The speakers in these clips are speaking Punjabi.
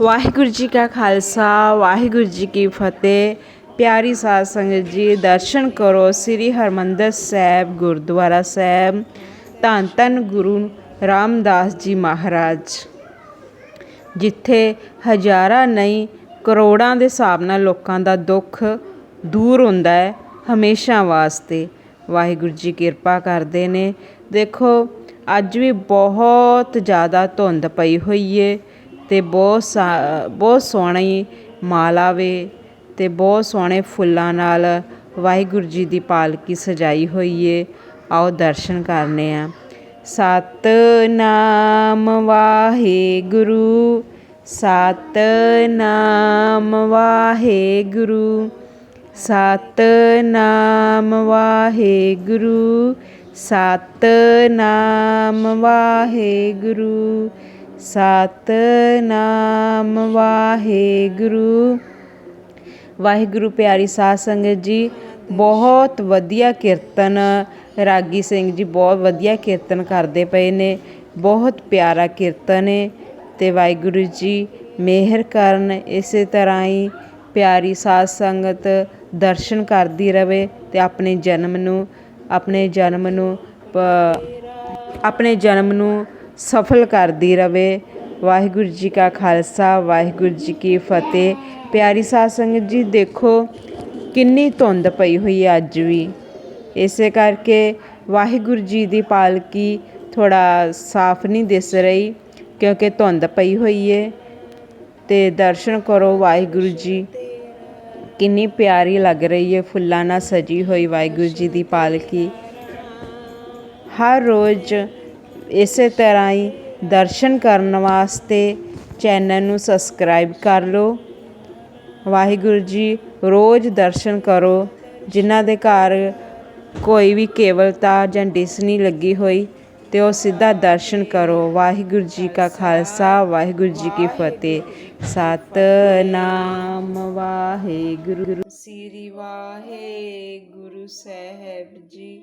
ਵਾਹਿਗੁਰੂ ਜੀ ਕਾ ਖਾਲਸਾ, ਵਾਹਿਗੁਰੂ ਜੀ ਕੀ ਫਤਿਹ। ਪਿਆਰੀ ਸਾਧ ਸੰਗਤ ਜੀ, ਦਰਸ਼ਨ ਕਰੋ ਸ੍ਰੀ ਹਰਮੰਦਰ ਸਾਹਿਬ, ਗੁਰਦੁਆਰਾ ਸਾਹਿਬ, ਧੰਨ ਧੰਨ ਗੁਰੂ ਰਾਮਦਾਸ ਜੀ ਮਹਾਰਾਜ, ਜਿੱਥੇ ਹਜ਼ਾਰਾਂ ਨਹੀਂ, ਕਰੋੜਾਂ ਦੇ ਹਿਸਾਬ ਨਾਲ ਲੋਕਾਂ ਦਾ ਦੁੱਖ ਦੂਰ ਹੁੰਦਾ ਹੈ ਹਮੇਸ਼ਾ ਵਾਸਤੇ। ਵਾਹਿਗੁਰੂ ਜੀ ਕਿਰਪਾ ਕਰਦੇ ਨੇ। ਦੇਖੋ, ਅੱਜ ਵੀ ਬਹੁਤ ਜ਼ਿਆਦਾ ਧੁੰਦ ਪਈ ਹੋਈ ਏ। ਅਤੇ ਬਹੁਤ ਸਾ- ਬਹੁਤ ਸੋਹਣੀ ਮਾਲਾ ਵੇ ਤੇ ਬਹੁਤ ਸੋਹਣੇ ਫੁੱਲਾਂ ਨਾਲ ਵਾਹਿਗੁਰੂ ਜੀ ਦੀ ਪਾਲਕੀ ਸਜਾਈ ਹੋਈ ਏ। ਆਓ ਦਰਸ਼ਨ ਕਰਨੇ ਆ। ਸਤਨਾਮ ਵਾਹਿਗੁਰੂ ਸਤਨਾਮ ਵਾਹਿਗੁਰੂ ਸਤਨਾਮ ਵਾਹਿਗੁਰੂ ਸਤਨਾਮ ਵਾਹਿਗੁਰੂ। ਸਤਨਾਮ ਵਾਹਿਗੁਰੂ। ਵਾਹਿਗੁਰੂ ਪਿਆਰੀ ਸਾਧ ਸੰਗਤ ਜੀ, ਬਹੁਤ ਵਧੀਆ ਕੀਰਤਨ ਰਾਗੀ ਸਿੰਘ ਜੀ ਬਹੁਤ ਵਧੀਆ ਕੀਰਤਨ ਕਰਦੇ ਪਏ ਨੇ। ਬਹੁਤ ਪਿਆਰਾ ਕੀਰਤਨ ਹੈ ਤੇ ਵਾਹਿਗੁਰੂ ਜੀ ਮਿਹਰ ਕਰਨ, ਇਸੇ ਤਰ੍ਹਾਂ ਹੀ ਪਿਆਰੀ ਸਾਧ ਸੰਗਤ ਦਰਸ਼ਨ ਕਰਦੀ ਰਵੇ ਤੇ ਆਪਣੇ ਜਨਮ ਨੂੰ, ਆਪਣੇ ਜਨਮ ਨੂੰ ਆਪਣੇ ਜਨਮ ਨੂੰ ਸਫਲ ਕਰਦੀ ਰਵੇ। ਵਾਹਿਗੁਰੂ ਜੀ ਕਾ ਖਾਲਸਾ, ਵਾਹਿਗੁਰੂ ਜੀ ਕੀ ਫਤਿਹ। ਪਿਆਰੀ ਸਾਧ ਸੰਗਤ ਜੀ, ਦੇਖੋ ਕਿੰਨੀ ਧੁੰਦ ਪਈ ਹੋਈ ਹੈ ਅੱਜ ਵੀ। ਇਸੇ ਕਰਕੇ ਵਾਹਿਗੁਰੂ ਜੀ ਦੀ ਪਾਲਕੀ ਥੋੜਾ ਸਾਫ਼ ਨਹੀਂ ਦਿਸ ਰਹੀ, ਕਿਉਂਕਿ ਧੁੰਦ ਪਈ ਹੋਈ ਹੈ ਤੇ ਦਰਸ਼ਨ ਕਰੋ ਵਾਹਿਗੁਰੂ ਜੀ। ਕਿੰਨੀ ਪਿਆਰੀ ਲੱਗ ਰਹੀ ਹੈ ਫੁੱਲਾਂ ਨਾਲ ਸਜੀ ਹੋਈ ਵਾਹਿਗੁਰੂ ਜੀ ਦੀ ਪਾਲਕੀ। ਹਰ ਰੋਜ਼ ਇਸੇ ਤਰ੍ਹਾਂ ਹੀ ਦਰਸ਼ਨ ਕਰਨ ਵਾਸਤੇ ਚੈਨਲ ਨੂੰ ਸਬਸਕ੍ਰਾਈਬ ਕਰ ਲਓ। ਵਾਹਿਗੁਰੂ ਜੀ, ਰੋਜ਼ ਦਰਸ਼ਨ ਕਰੋ। ਜਿਨ੍ਹਾਂ ਦੇ ਘਰ ਕੋਈ ਵੀ ਕੇਬਲਤਾ ਜਾਂ ਡਿਸ਼ ਨਹੀਂ ਲੱਗੀ ਹੋਈ, ਤੇ ਉਹ ਸਿੱਧਾ ਦਰਸ਼ਨ ਕਰੋ। ਵਾਹਿਗੁਰੂ ਜੀ ਕਾ ਖਾਲਸਾ, ਵਾਹਿਗੁਰੂ ਜੀ ਕੀ ਫਤਿਹ। ਸਤਨਾਮ ਵਾਹਿਗੁਰੂ। ਸ੍ਰੀ ਵਾਹਿਗੁਰੂ ਸਾਹਿਬ ਜੀ।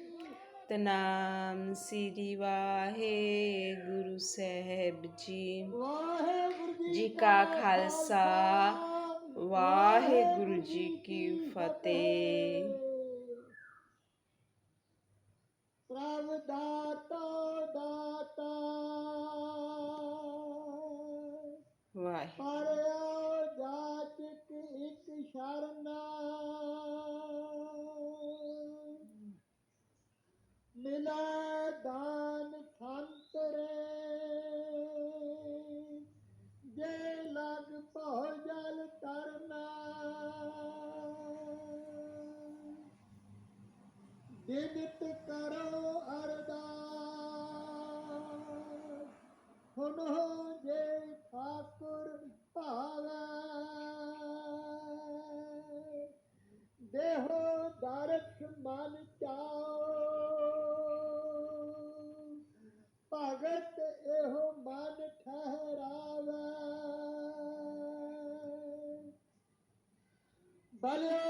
सतनाम श्री वाहे गुरु साहेब जी। जी का खालसा। वाहे गुरु जी की फतेह। वाहे। ਦਿਨਿਤ ਕਰੋ ਅਰਦਾਸ। ਸੁਨੋ ਜੇ ਠਾਕੁਰ ਭਾਵੈ ਦੇਹੋ ਦਰਖ ਮਨ ਚਾਓ ਭਗਤ ਇਹੋ ਮਨ ਠਹਿਰਾਵੇ। ਬਲਿਓ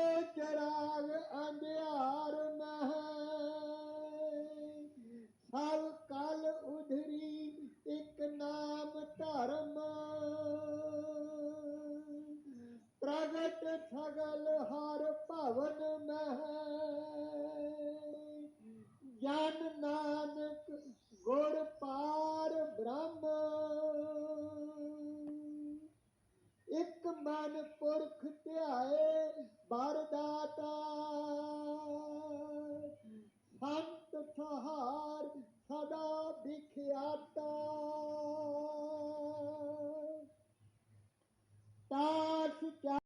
ਭਵਨ ਮਹਿ ਜਨ ਨਾਨਕ ਗੁਰ ਪਾਰ ਬ੍ਰਹਮ। ਇੱਕ ਮਨ ਪੁਰਖ ਧਿਆਏ ਬਰਦਾਤਾ ਸੰਤ ਸਹਾਰ ਸਦਾ ਵਿਖਿਆਤਾ। ਤਾਸ